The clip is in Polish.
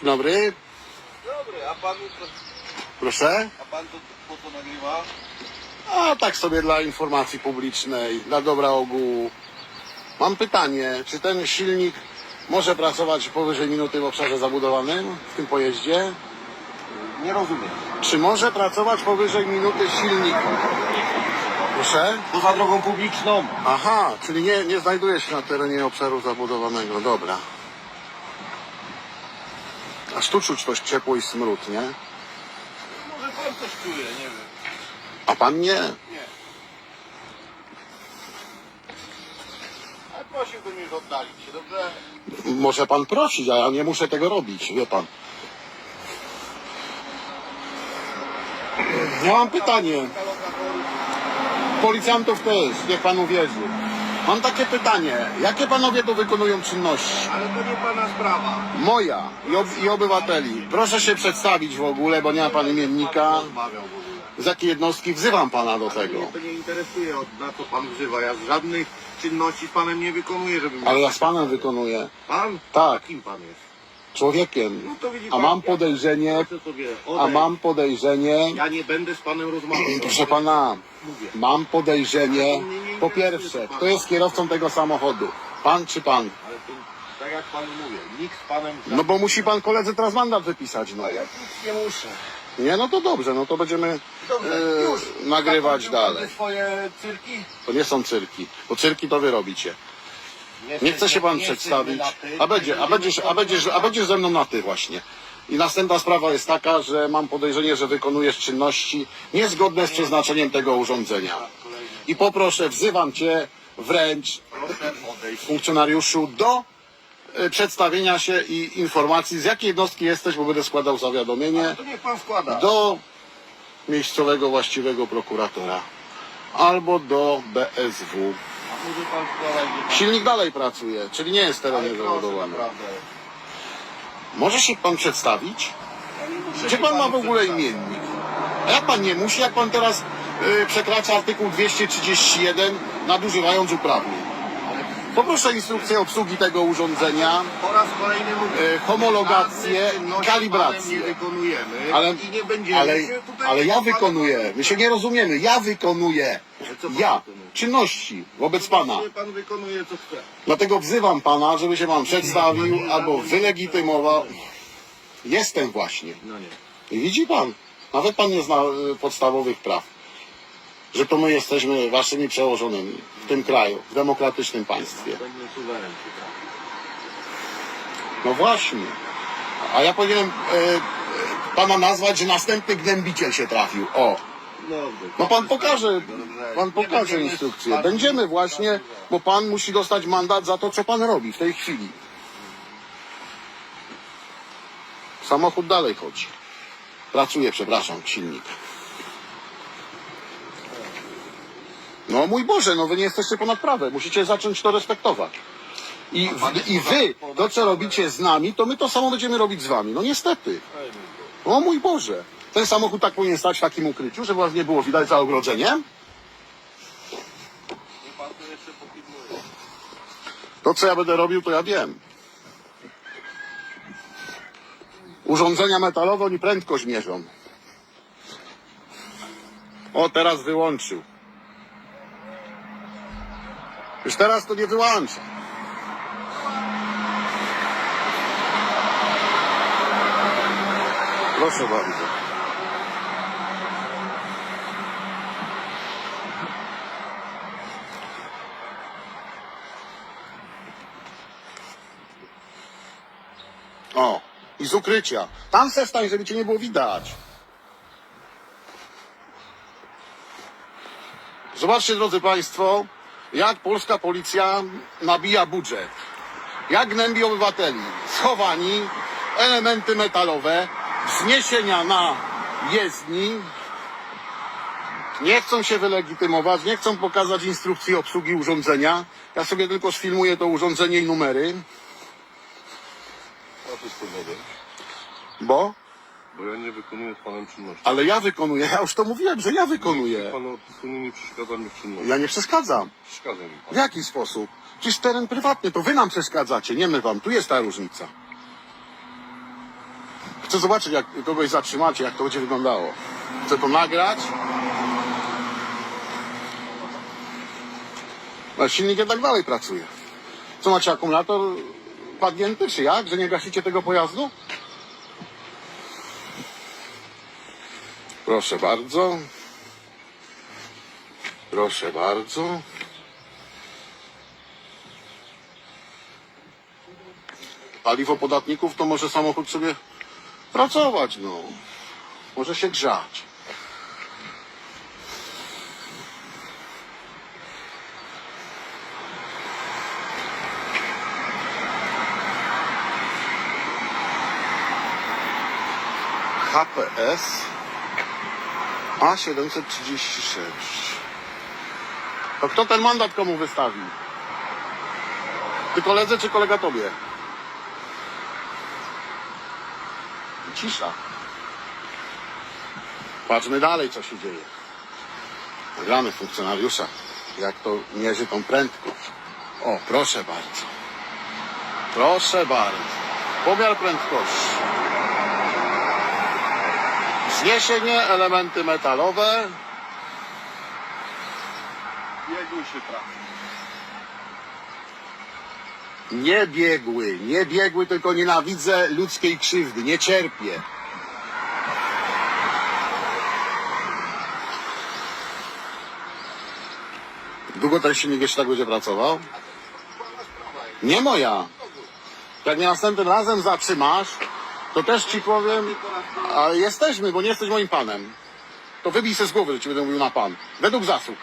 Dzień dobry. Dobry, a pan, Proszę. a pan to po co nagrywa? A tak sobie dla informacji publicznej, dla dobra ogółu. Mam pytanie, czy ten silnik może pracować powyżej minuty w obszarze zabudowanym w tym pojeździe? Nie rozumiem. Czy może pracować powyżej minuty silnik? Proszę? Poza drogą publiczną. Aha, czyli nie, nie znajduje się na terenie obszaru zabudowanego. Dobra. Aż tu czuć coś ciepło i smród, nie? Może pan coś czuje, nie wiem. A pan nie? Nie. Ale prosiłbym już oddalić się, dobrze? Może pan prosić, a ja nie muszę tego robić, wie pan. Ja mam pytanie, policjantów też, niech pan uwierzy. Mam takie pytanie, jakie panowie tu wykonują czynności? Ale to nie pana sprawa. Moja i, ob i obywateli. Proszę się przedstawić w ogóle, bo nie ma pan imiennika. Z jakiej jednostki wzywam pana do tego? Mnie to nie interesuje, od- na co pan wzywa. Ja żadnych czynności z panem nie wykonuję, żeby... Ale ja z panem wykonuję. Pan? Tak, Kim pan jest? człowiekiem. No to widzi A pan, mam ja- podejrzenie, Proszę sobie a odejść. mam podejrzenie, Ja nie będę z panem rozmawiał. proszę pana, Mówię. Mam podejrzenie, po pierwsze, kto jest kierowcą tego samochodu? Pan czy pan? Ale to, tak jak panu mówię, nikt z panem... No bo musi pan koledze teraz mandat wypisać, no. Ja nic nie muszę. Nie, no to dobrze, no to będziemy Dobrze, e, już. nagrywać Zakończył pan dalej. swoje cyrki? To nie są cyrki, bo cyrki to wy robicie. Nie chce się pan przedstawić, a będzie, a będziesz, a będziesz, a będziesz ze mną na ty właśnie. I następna sprawa jest taka, że mam podejrzenie, że wykonujesz czynności niezgodne z przeznaczeniem tego urządzenia. I poproszę, wzywam cię wręcz funkcjonariuszu do e, przedstawienia się i informacji, z jakiej jednostki jesteś, bo będę składał zawiadomienie To niech pan składa. do miejscowego właściwego prokuratora albo do BSW. A może pan składać, gdzie pan... Silnik dalej pracuje, czyli nie jest Ale terenie proszę naprawdę. Może się pan przedstawić? Ja nie muszę Gdzie się pan ma panu w ogóle przedstawiać. imiennik? A jak pan nie musi, jak pan teraz przekracza artykuł 231, nadużywając uprawnień? Poproszę instrukcję obsługi tego urządzenia. Po raz kolejny mówię. E, homologację, żadnych czynności kalibrację. panem Nie wykonujemy Ale, i nie będziemy ale, się tutaj... ale ja wykonuję. My się nie rozumiemy. Ja wykonuję. Ale co pan Ja. wykonuje? Czynności wobec pana. Pan wykonuje co chce. Dlatego wzywam pana, żeby się pan przedstawił albo wylegitymował. Jestem właśnie. No nie. Widzi pan, nawet pan nie zna y, podstawowych praw. Że to my jesteśmy waszymi przełożonymi w tym kraju, w demokratycznym państwie. No właśnie. A ja powinienem e, e, pana nazwać, że następny gnębiciel się trafił. O. No pan pokaże, pan pokaże instrukcję. Będziemy właśnie, bo pan musi dostać mandat za to, co pan robi w tej chwili. Samochód dalej chodzi. Pracuje, przepraszam, silnik. No mój Boże, no wy nie jesteście ponad prawem. Musicie zacząć to respektować. I, w, I wy, to co robicie z nami, to my to samo będziemy robić z wami. No niestety. O mój Boże. Ten samochód tak powinien stać w takim ukryciu, żeby was nie było widać za ogrodzeniem. To co ja będę robił, to ja wiem. Urządzenia metalowe oni prędkość mierzą. O, teraz wyłączył. Już teraz to nie wyłącza. Proszę bardzo. O, i z ukrycia. Tam se stań, żeby cię nie było widać. Zobaczcie, drodzy Państwo, jak polska policja nabija budżet. Jak gnębi obywateli. Schowani, elementy metalowe, wzniesienia na jezdni. Nie chcą się wylegitymować, nie chcą pokazać instrukcji obsługi urządzenia. Ja sobie tylko sfilmuję to urządzenie i numery, bo Bo ja nie wykonuję z panem czynności. Ale ja wykonuję, ja już to mówiłem, że ja wykonuję. Pan absolutnie nie przeszkadza mi w czynności. Ja nie przeszkadzam. Przeszkadza mi W pan. jaki sposób? Przecież teren prywatny, to wy nam przeszkadzacie, nie my wam. Tu jest ta różnica. Chcę zobaczyć, jak kogoś zatrzymacie, jak to będzie wyglądało. Chcę to nagrać. A silnik jednak dalej pracuje. Co macie, akumulator padnięty, czy jak? Że nie gasicie tego pojazdu? Proszę bardzo. Proszę bardzo. Paliwo podatników to może samochód sobie pracować, no. Może się grzać. HPS A736. To kto ten mandat komu wystawił? Ty koledze czy kolega tobie? Cisza. Patrzmy dalej, co się dzieje. Nagramy funkcjonariusza, jak to mierzy tą prędkość. O, proszę bardzo. Proszę bardzo. Pomiar prędkości. Zniesienie, elementy metalowe. Biegły się trafi. Nie biegły, nie biegły, tylko nienawidzę ludzkiej krzywdy, nie cierpię. Długo ten silnik jeszcze tak będzie pracował? Nie moja. Jak mnie następnym razem zatrzymasz, to też ci powiem, a jesteśmy, bo nie jesteś moim panem. To wybij se z głowy, że ci będę mówił na pan. Według zasług.